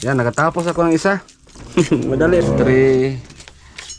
Yan, nakatapos ako ng isa. Madali. 3,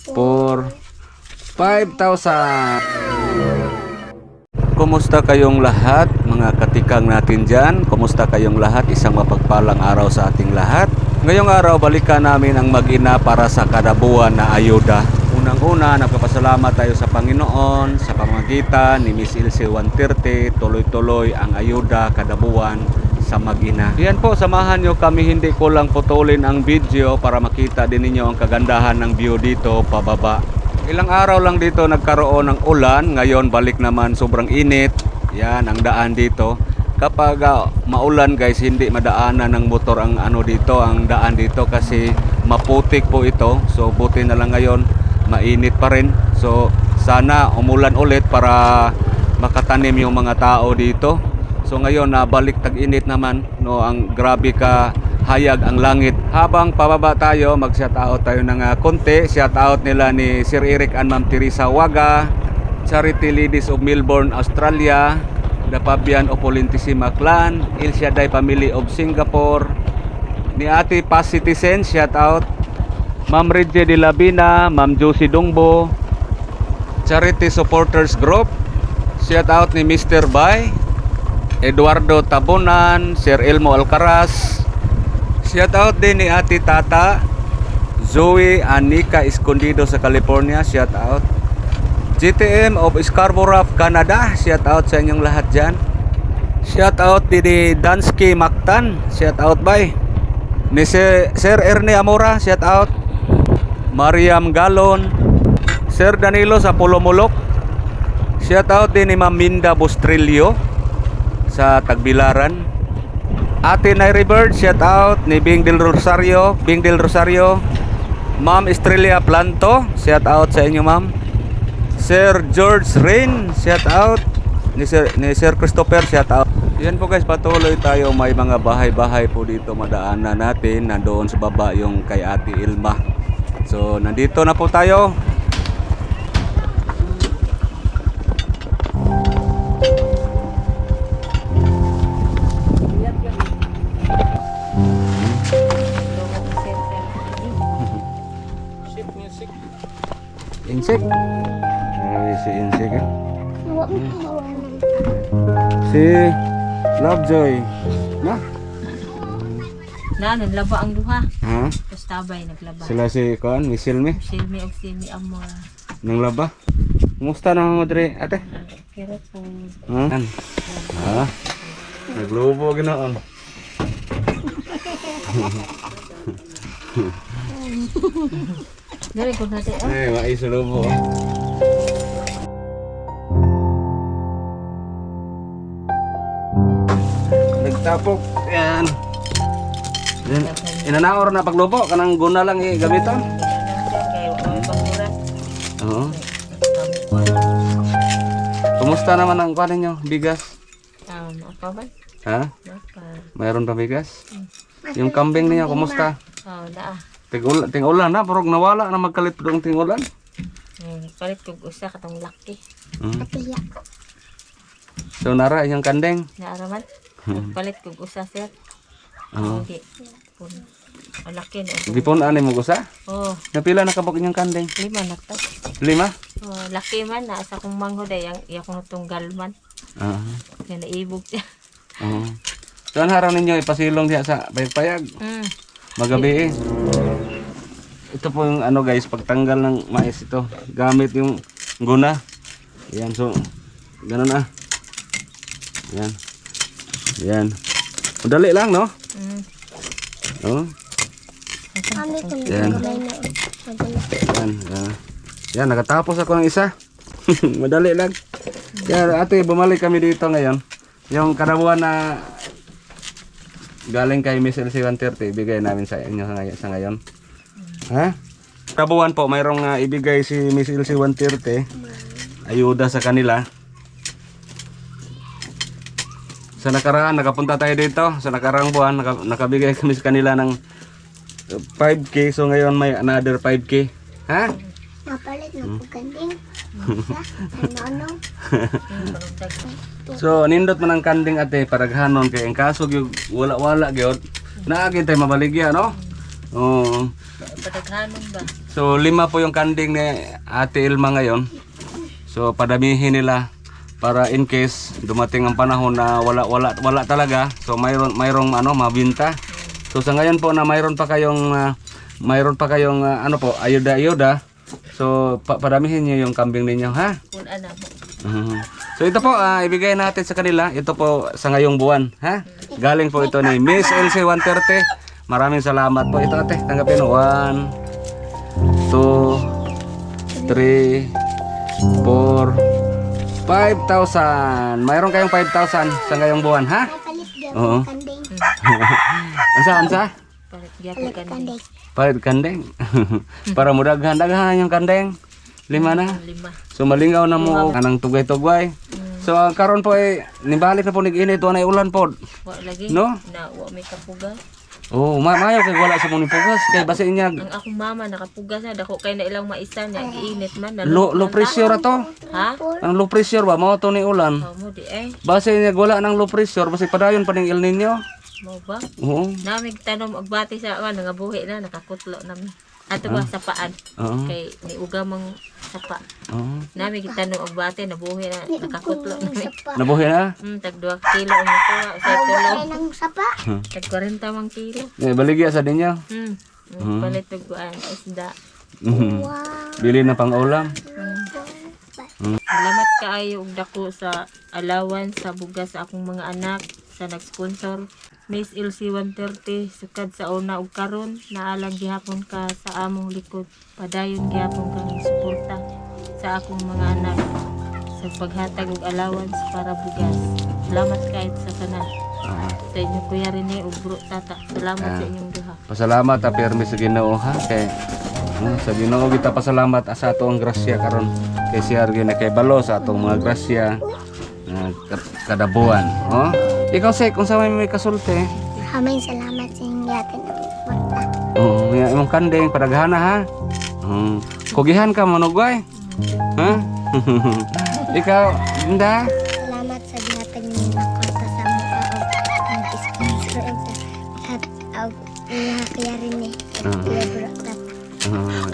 4, 5,000. Kumusta kayong lahat, mga katikang natin dyan? Kumusta kayong lahat? Isang mapagpalang araw sa ating lahat. Ngayong araw, balikan namin ang mag-ina para sa kadabuan na ayuda. Unang-una, nagpapasalamat tayo sa Panginoon sa pamagitan ni Miss Ilse 130. Tuloy-tuloy ang ayuda kadabuan sa mag-ina. Yan po, samahan nyo kami. Hindi ko lang putulin ang video para makita din ninyo ang kagandahan ng view dito pababa. Ilang araw lang dito nagkaroon ng ulan. Ngayon balik naman sobrang init. Yan ang daan dito. Kapag ah, maulan guys, hindi madaanan ng motor ang ano dito, ang daan dito kasi maputik po ito. So buti na lang ngayon, mainit pa rin. So sana umulan ulit para makatanim yung mga tao dito. So ngayon nabalik tag-init naman, no, ang grabe ka hayag ang langit. Habang pababa tayo, mag-shout out tayo ng uh, konti. Shout out nila ni Sir Eric and Ma'am Teresa Waga, Charity Ladies of Melbourne, Australia, The Fabian of Olentissima Clan, Il Shaddai Family of Singapore, ni Ate Pas Citizen, shout out. Ma'am Reggie de Labina, Ma'am Josie Dongbo, Charity Supporters Group, shout out ni Mr. Bay, Eduardo Tabunan, Sir Elmo Alcaraz, shout out din ni Ate Tata, Zoe Anika Escondido sa California, shout out. GTM of Scarborough, Canada, shout out sa inyong lahat dyan. Shout out ni Dansky Mactan, shout out by. Ni Sir, Sir Ernie Amora, shout out. Mariam Galon, Sir Danilo sa Pulomulok, shout out din ni Ma'am Minda Bustrillo sa Tagbilaran. Ate Nairi Bird, shout out ni Bing Del Rosario, Bing Del Rosario. Ma'am Estrella Planto, shout out sa inyo ma'am. Sir George Rain, shout out. Ni Sir, ni Sir Christopher, shout out. Yan po guys, patuloy tayo. May mga bahay-bahay po dito madaanan natin. Nandoon sa baba yung kay Ate Ilma. So, nandito na po tayo. Lovejoy. Na? Na, naglaba ang duha. Ha? Tapos tabay, naglaba. Sila si Kuan, ni Silmi. Silmi og silmi amor. Nang laba. Kumusta na mo dre, ate? Kira po. Ha? Yan. Ha? Naglubo ginoon. Dari ko natin. Oh. Eh, mai Nagtapok. Yan. Yan. Inanaor na paglubo kanang guna lang i gamiton. Oo. Kumusta naman ang kuan ninyo? Bigas? Um, apa ba? Ha? Mayroon pa bigas? Yung kambing niya, kumusta? Oh, daa. Tingul tingulan na, pero nawala na magkalit ng tingulan. Hmm, palit kog usa katong laki. Hmm. So nara yung kandeng. Naaraman. Palit kog usa sir. Oo. Hindi. Pun. Ang laki no. Di po na mo gusa. Oh, Napila na kabok inyong kandeng? lima na to. Lima? Oh, laki man na sa kong mangho day ang iya kong tunggal man. Oo. Kaya naibog siya. Oo. So ang harang ninyo ipasilong diya sa payag Hmm. Magabi eh. Ito po yung ano guys, pagtanggal ng mais ito. Gamit yung guna. Yan, so, ganun na. Yan. Yan. Madali lang, no? Hmm. Oh. Yan. Yan. Yan. Yan, nakatapos ako ng isa. Madali lang. Kaya ate, bumalik kami dito ngayon. Yung karabuan na galing kay Miss LC 130, ibigay namin sa inyo sa ngay- sa ngayon. Ha? Kabuan po, mayroong ah, ibigay si Miss LC 130. Ayuda sa kanila. Sa nakaraan, nakapunta tayo dito. Sa nakaraang buwan, naka, nakabigay kami sa kanila ng 5K. So ngayon may another 5K. Ha? Napalit na po kanding. So nindot man ang kanding ate paraghanon kay ang kasog yung wala-wala gyud. Naagin tayo mabaligya, no? Oo. Padaghanon ba? So, lima po yung kanding ni Ate Ilma ngayon. So, padamihin nila para in case dumating ang panahon na wala wala wala talaga. So, mayroon mayroong ano mabinta. So, sa ngayon po na mayroon pa kayong ah, mayroon pa kayong ah, ano po, ayuda-ayuda. So, pa- padamihin niyo yung kambing ninyo, ha? Kung ano mo. Mhm. So ito po, ah, ibigay natin sa kanila. Ito po sa ngayong buwan. Ha? Galing po ito ni Miss LC 130. Maraming salamat po. Ito ate, tanggapin. 1, 2, 3, 4, 5,000. Mayroon kayong 5,000 sa ngayong buwan, ha? Oo. Ansa, ansa? Palit gyapon Palit kandeng. Para mo daghan, daghan yung kandeng. Lima na. lima. So malingaw na mo anang tugay-tugay. So ang karon po ay nibalik na po nig-init na ulan po. Wa lagi. No? Na wa may Oh, ma mayo kay wala sa mong pugas kay basi niya Ang akong mama nakapugas na dako kay na ilang maisa niya giinit man na low, low pressure ato. Ha? Ang low pressure ba mao to ni ulan. Oh, mo di eh. Basi niya wala nang low pressure basi padayon pa ning El Nino. Mo ba? Oo. Namig tanom agbati sa ano nga buhi na nakakutlo nami. Ato ba sa paan? Oo. Kay ni uga mang sapa. Oo. Namig tanom agbati na buhi na nakakutlo nami. Sapa. Nabuhi na. Hmm, tag 2 kilo ang kuha sa tulo. Sapa. Tag 40 mang kilo. Eh baligya sa dinyo. Hmm. Mm. Palit og kuan isda. Mhm. Wow. Bili na pang ulam. Salamat kaayo og dako sa allowance sa bugas sa akong mga anak sa nag-sponsor. Miss LC 130 sukad sa una ug karon naalang gihapon ka sa among likod. Padayon gihapon kang suporta sa akong mga anak sa paghatag og allowance para bugas. Salamat kahit sa tanan. Ah. Sa inyo kuya Rene ug bro tata. Salamat sa inyong duha. Pasalamat ta permi sa Ginoo ha kay ano, sa Ginoo kita pasalamat sa atong grasya karon kay siya gina kay balo sa atong mga grasya uh, kada buwan. Oh? Ikaw sek kung sa may may kasulti. Maraming salamat sa inyong yatin. Oo, oh, yung kandeng padaghana ha. Hmm. Kugihan ka manugway. Ha? Ikaw, Linda?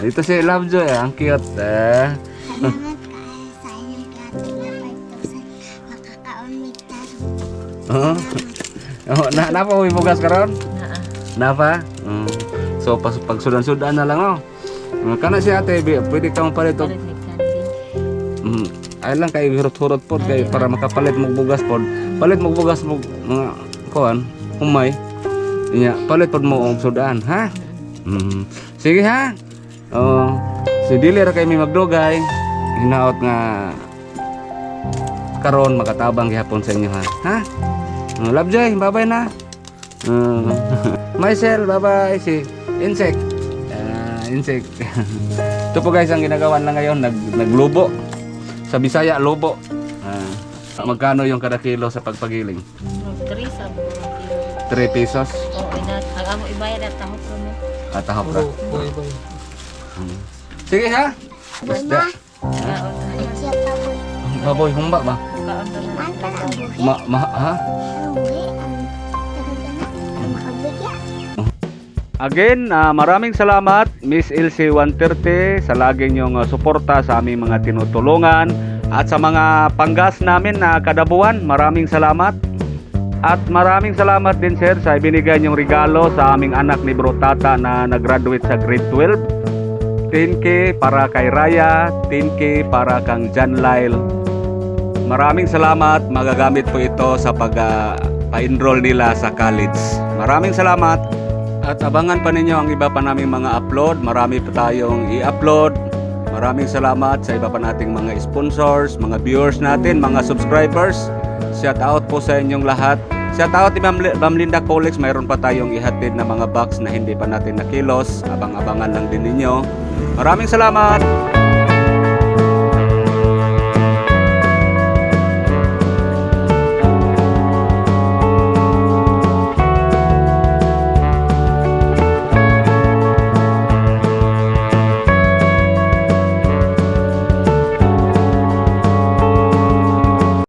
Ah, ito si Lovejoy, ang cute eh. Salamat kayo sa inyong yatin na 5,000 makakaon may taro. Oo. Oh, na napa mo bugas karon? Naa. Napa? Mm. So pas pag sudan-sudan na lang oh. Mm, Kana si ate, bi- pwede ka mapalit og Palit mig candy. mm, ay lang kay hurot-hurot pod kay para makapalit mo bugas pod. Palit mo bugas mo mga kuan, umay. Inya, palit pod mo og sudan, ha? Mm. Sige ha. Oh, si dili ra kay mi magdugay. Hinaot nga karon makatabang gihapon sa inyo ha. Ha? Uh, Lovejoy, bye-bye na. Uh, Myself, bye-bye. Si Insect. Ah, insect. Ito po guys ang ginagawa lang ngayon, nag, naglubo. Sa Bisaya, lubo. Ah, magkano yung kada kilo sa pagpagiling? Magtrisa mo ang kilo. 3 pesos. Oo, ina, ang amo ibayad at tahok ro mo. At ahap ka. Sige ha. Basta. Po. Baboy, humba ba? Ang. Ma, ma, ha? Ang. Ang. Ang makabigya. Again, ah, maraming salamat Miss LC 130 sa lagi niyong ah, suporta sa aming mga tinutulungan at sa mga panggas namin na kada buwan. Maraming salamat. At maraming salamat din sir sa ibinigay niyong regalo sa aming anak ni Bro Tata na nag-graduate sa grade 12. 10k para kay Raya, 10k para kang John Lyle. Maraming salamat. Magagamit po ito sa pag ah, pa-enroll nila sa college. Maraming salamat. At abangan pa ninyo ang iba pa naming mga upload. Marami pa tayong i-upload. Maraming salamat sa iba pa nating mga sponsors, mga viewers natin, mga subscribers. Shout out po sa inyong lahat. Shout out ni Ma'am Linda Colex. Mayroon pa tayong ihatid na mga box na hindi pa natin nakilos. Abang-abangan lang din ninyo. Maraming salamat.